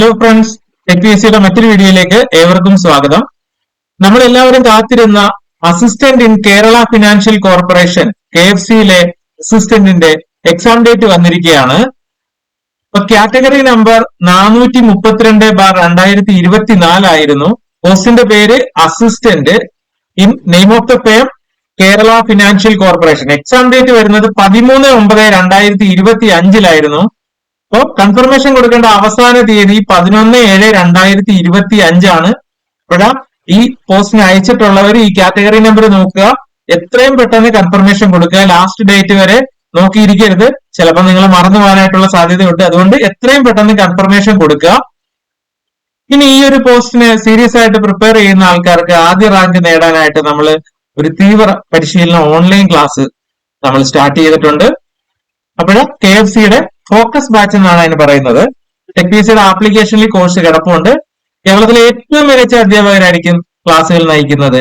Hello friends tech P S മറ്റൊരു വീഡിയോയിലേക്ക് ഏവർക്കും സ്വാഗതം. നമ്മൾ എല്ലാവരും കാത്തിരുന്ന assistant in Kerala financial corporation K F സിയിലെ അസിസ്റ്റന്റിന്റെ എക്സാം ഡേറ്റ് വന്നിരിക്കുകയാണ്. ഇപ്പൊ കാറ്റഗറി നമ്പർ നാനൂറ്റി മുപ്പത്തിരണ്ട് ബാർ രണ്ടായിരത്തി ഇരുപത്തിനാലായിരുന്നു പോസ്റ്റിന്റെ പേര് assistant in name of the firm Kerala financial corporation exam date വരുന്നത് പതിമൂന്ന് ഒമ്പത് രണ്ടായിരത്തി ഇരുപത്തി അഞ്ചിലായിരുന്നു അപ്പോ കൺഫർമേഷൻ കൊടുക്കേണ്ട അവസാന തീയതി പതിനൊന്ന് ഏഴ് രണ്ടായിരത്തി ഇരുപത്തി അഞ്ചാണ് ഇവിടെ ഈ പോസ്റ്റിന് അയച്ചിട്ടുള്ളവർ ഈ കാറ്റഗറി നമ്പർ നോക്കുക. എത്രയും പെട്ടെന്ന് കൺഫർമേഷൻ കൊടുക്കുക. ലാസ്റ്റ് ഡേറ്റ് വരെ നോക്കിയിരിക്കരുത്. ചിലപ്പോൾ നിങ്ങൾ മറന്നു പോകാനായിട്ടുള്ള സാധ്യതയുണ്ട്. അതുകൊണ്ട് എത്രയും പെട്ടെന്ന് കൺഫർമേഷൻ കൊടുക്കുക. ഇനി ഈ ഒരു പോസ്റ്റിന് സീരിയസ് ആയിട്ട് പ്രിപ്പയർ ചെയ്യുന്ന ആൾക്കാർക്ക് ആദ്യ റാങ്ക് നേടാനായിട്ട് നമ്മൾ ഒരു തീവ്ര പരിശീലന ഓൺലൈൻ ക്ലാസ് നമ്മൾ സ്റ്റാർട്ട് ചെയ്തിട്ടുണ്ട്. അപ്പോൾ കെ എഫ് സിയുടെ ഫോക്കസ് ബാച്ച് എന്നാണ് അതിന് പറയുന്നത്. ടെക് പി സിയുടെ ആപ്ലിക്കേഷനിൽ കോഴ്സ് കിടപ്പുണ്ട്. കേരളത്തിലെ ഏറ്റവും മികച്ച അധ്യാപകരായിരിക്കും ക്ലാസ്സുകൾ നയിക്കുന്നത്.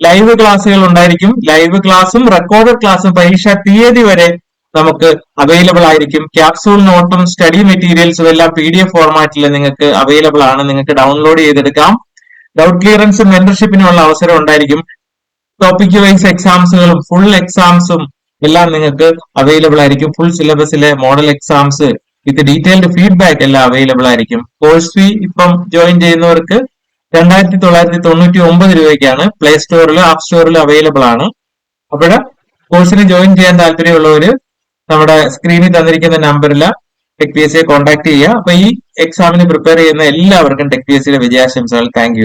ലൈവ് ക്ലാസ്സുകൾ ഉണ്ടായിരിക്കും. ലൈവ് ക്ലാസ്സും റെക്കോർഡ് ക്ലാസ്സും പരീക്ഷ തീയതി വരെ നമുക്ക് അവൈലബിൾ ആയിരിക്കും. ക്യാപ്സൂൾ നോട്ടും സ്റ്റഡി മെറ്റീരിയൽസും എല്ലാം പി ഡി എഫ് ഫോർമാറ്റിൽ നിങ്ങൾക്ക് അവൈലബിൾ ആണ്. നിങ്ങൾക്ക് ഡൗൺലോഡ് ചെയ്തെടുക്കാം. ഡൗട്ട് ക്ലിയറൻസും മെമ്പർഷിപ്പിനുള്ള അവസരം ഉണ്ടായിരിക്കും. ടോപ്പിക് വൈസ് എക്സാംസുകളും ഫുൾ എക്സാംസും എല്ലാം നിങ്ങൾക്ക് അവൈലബിൾ ആയിരിക്കും. Full സിലബസിലെ model exams with detailed feedback എല്ലാം അവൈലബിൾ ആയിരിക്കും. കോഴ്സ് ഫീ ഇപ്പം ജോയിൻ ചെയ്യുന്നവർക്ക് രണ്ടായിരത്തി തൊള്ളായിരത്തി തൊണ്ണൂറ്റി ഒമ്പത് രൂപയ്ക്കാണ് പ്ലേ സ്റ്റോറിലും ആപ്പ് സ്റ്റോറിലും അവൈലബിൾ ആണ് അപ്പോൾ കോഴ്സിന് ജോയിൻ ചെയ്യാൻ താല്പര്യമുള്ളവര് നമ്മുടെ സ്ക്രീനിൽ തന്നിരിക്കുന്ന നമ്പറിൽ ടെക് പി എസ് സിയെ കോൺടാക്ട് ചെയ്യുക. അപ്പൊ ഈ എക്സാമിന് പ്രിപ്പയർ ചെയ്യുന്ന എല്ലാവർക്കും ടെക് പി എസ് സിയുടെ വിജയാശംസകൾ. താങ്ക്